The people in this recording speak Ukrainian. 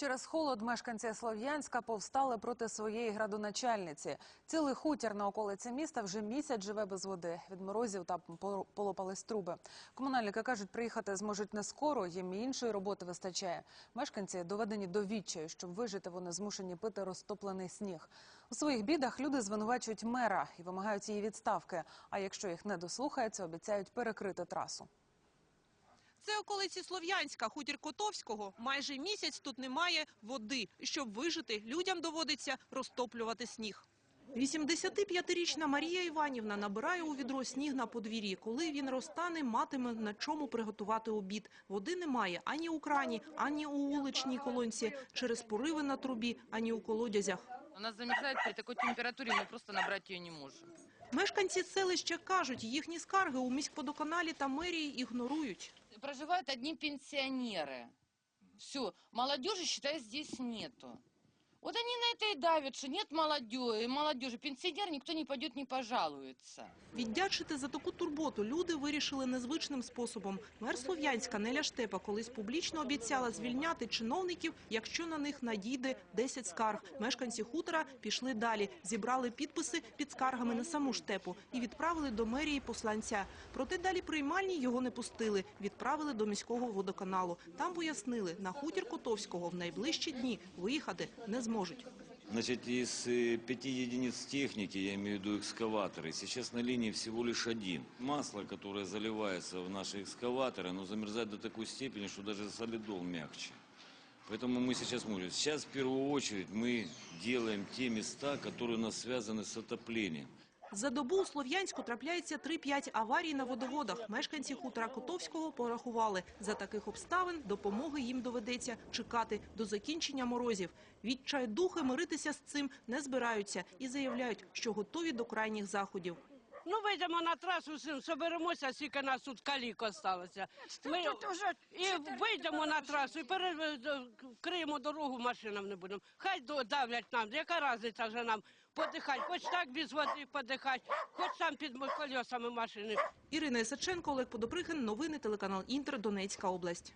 Через холод мешканці Слов'янська повстали проти своєї градоначальниці. Цілий хутір на околиці міста вже місяць живе без води. Від морозів та пол- полопались труби. Комунальники кажуть, приїхати зможуть не скоро, їм і іншої роботи вистачає. Мешканці доведені до відчаю. Щоб вижити, вони змушені пити розтоплений сніг. У своїх бідах люди звинувачують мера і вимагають її відставки. А якщо їх не дослухаються, обіцяють перекрити трасу. Це околиці Слов'янська, хутір Котовського. Майже місяць тут немає води. Щоб вижити, людям доводиться розтоплювати сніг. 85-річна Марія Іванівна набирає у відро сніг на подвір'ї. Коли він розтане, матиме на чому приготувати обід. Води немає ані у крані, ані у вуличній колонці, через пориви на трубі, ані у колодязях. Она замерзает при такой температуре, мы просто набрать ее не можем. Мешканці селища кажуть, їхні скарги у міськводоканалі та мерії ігнорують. Проживають одні пенсіонери. Все, молодежи, считай, здесь нету. Вот они на это и давят, что нет молодежи, молодежи. Пенсионер никто не пойдет, не пожалуется. Віддячити за таку турботу люди вирішили незвичним способом. Мер Слов'янська Неля Штепа колись публічно обіцяла звільняти чиновників, якщо на них надійде 10 скарг. Мешканці хутора пішли далі, зібрали підписи під скаргами на саму Штепу і відправили до мерії посланця. Проте далі приймальні його не пустили, відправили до міського водоканалу. Там пояснили, на хутір Котовського в найближчі дні виїхати не зможуть Значит, из э, пяти единиц техники, я имею в виду экскаваторы, сейчас на линии всего лишь один. Масло, которое заливается в наши экскаваторы, оно замерзает до такой степени, что даже солидол мягче. Поэтому мы сейчас можем. Сейчас в первую очередь мы делаем те места, которые у нас связаны с отоплением. За добу у Слов'янську трапляється 3-5 аварій на водоводах. Мешканці хутора Котовського порахували. За таких обставин допомоги їм доведеться чекати до закінчення морозів. Відчайдухи миритися з цим не збираються і заявляють, що готові до крайніх заходів. Ну, вийдемо на трасу, син, соберемося, скільки нас тут калік осталося. Ми і вийдемо на трасу, і перекриємо дорогу, машинам не будемо. Хай давлять нам, яка різниця вже нам подихати, хоч так без води подихати, хоч там під колесами машини. Ірина Ісаченко, Олег Подопригин, Новини телеканал Інтер. Донецька область.